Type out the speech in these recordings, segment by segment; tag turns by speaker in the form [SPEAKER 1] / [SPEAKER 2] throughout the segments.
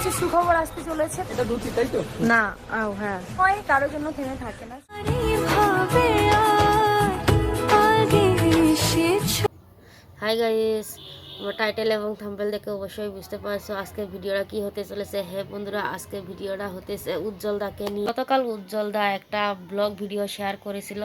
[SPEAKER 1] কিছু সুখবর আসতে চলেছে?
[SPEAKER 2] এটা দুটি তাই তো?
[SPEAKER 1] না আও হ্যাঁ। হয় কারোর জন্য থেমে থাকে না।
[SPEAKER 3] হাই গাইস টাইটেল এবং থাম্বেল দেখে অবশ্যই বুঝতে পারছ আজকে ভিডিওটা কি হতে চলেছে। হ্যাঁ বন্ধুরা আজকে ভিডিওটা হতেছে উজ্জ্বল দাকে নিয়ে। গতকাল উজ্জ্বল দা একটা ব্লগ ভিডিও শেয়ার করেছিল,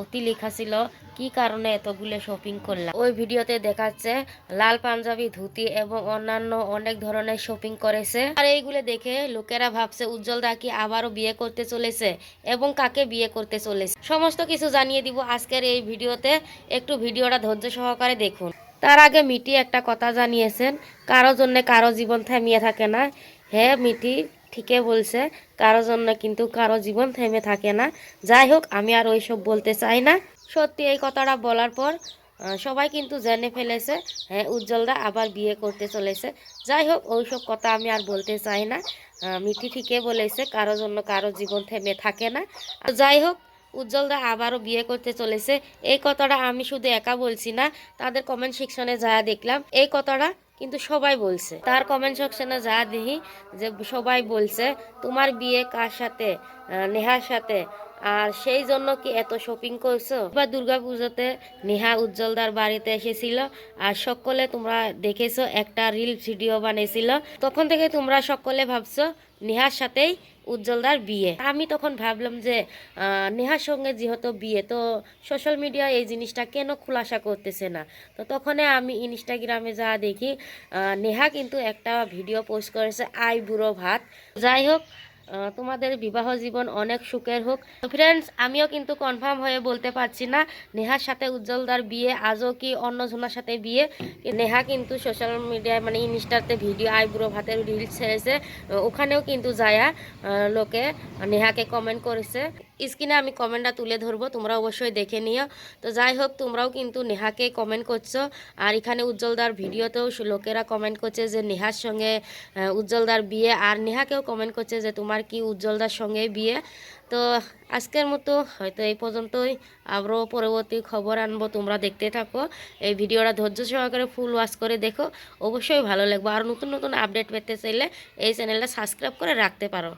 [SPEAKER 3] অতি লেখা ছিল, কি কারণে এতগুলো শপিং করলাম? ওই ভিডিওতে দেখাচ্ছে লাল পাঞ্জাবি, ধুতি এবং অন্যান্য অনেক ধরনের শপিং করেছে। আর এইগুলো দেখে লোকেরা ভাবছে উজ্জ্বল দা কি আবারও বিয়ে করতে চলেছে এবং কাকে বিয়ে করতে চলেছে। সমস্ত কিছু জানিয়ে দিব আজকের এই ভিডিওতে। একটু ভিডিওটা ধৈর্য সহকারে দেখুন। তার আগে মিটি একটা কথা জানিয়েছেন, কারও জন্য কারও জীবন থেমিয়ে থাকে না। হ্যাঁ মিটি ঠিকই বলছে, কারও জন্য কিন্তু কারও জীবন থেমে থাকে না। যাই হোক, আমি আর ওইসব বলতে চাই না। সত্যি এই কথাটা বলার পর সবাই কিন্তু জেনে ফেলেছে হ্যাঁ উজ্জ্বলদা আবার বিয়ে করতে চলেছে। যাই হোক, ওইসব কথা আমি আর বলতে চাই না। মিঠি ঠিকই বলেছে, কারও জন্য কারও জীবন থেমে থাকে না। যাই হোক উজ্জ্বলদা আবারও বিয়ে করতে চলেছে। এই কথাটা আমি শুধু একা বলছি না, তাদের কমেন্ট সেকশনে যা দেখলাম, এই কথাটা কিন্তু সবাই বলছে। তার কমেন্ট সেকশনে যা দেখি, যে সবাই বলছে, তোমার বিয়ে কার সাথে? নেহার সাথে? আর সেই জন্য কি এত শপিং করছ? বা দুর্গা পুজোতে নেহা উজ্জ্বলদার বাড়িতে এসেছিল আর সকলে তোমরা দেখেছ, একটা রিল ভিডিও বানিয়েছিল। তখন থেকে তোমরা সকলে ভাবছ নেহার সাথেই উজ্জ্বলদার বিয়ে। আমি তখন ভাবলাম যে নেহার সঙ্গে যেহেতু বিয়ে, তো সোশ্যাল মিডিয়া এই জিনিসটা কেন খুলাসা করতেছে না? তো তখন আমি ইনস্টাগ্রামে যা দেখি নেহা কিন্তু একটা ভিডিও পোস্ট করেছে, আই বুড়ো ভাত। যাই হোক তোমাদের বিবাহ জীবন অনেক সুখের হোক। ফ্রেন্ডস আমিও কিন্তু কনফার্ম হয়ে বলতে পারছি না, নেহার সাথে উজ্জ্বলদার বিয়ে, আজও কি অন্য ঝুনার সাথে বিয়ে? নেহা কিন্তু সোশ্যাল মিডিয়ায় মানে ইনস্টাতে ভিডিও আইব্রো ভাতের রিলস ছেড়েছে, ওখানেও কিন্তু যায়া লোকে নেহাকে কমেন্ট করেছে। স্ক্রিনে আমি কমেন্টটা তুলে ধরবো, তোমরা অবশ্যই দেখে নিও। তো যাই হোক, তোমরাও কিন্তু নেহাকে কমেন্ট করছ। আর এখানে উজ্জ্বলদার ভিডিওতেও লোকেরা কমেন্ট করছে যে নেহার সঙ্গে উজ্জ্বলদার বিয়ে, আর নেহাকেও কমেন্ট করছে যে তোমার কি উজ্জ্বলদার সঙ্গে বিয়ে। তো আজকের মতো হয়তো এই পর্যন্তই। আবারও পরবর্তী খবর আনব, তোমরা দেখতে থাকো। এই ভিডিওটা ধৈর্য সহকারে ফুল ওয়াচ করে দেখো। অবশ্যই ভালো লাগবে। আর নতুন নতুন আপডেট পেতে চাইলে এই চ্যানেলটা সাবস্ক্রাইব করে রাখতে পারো।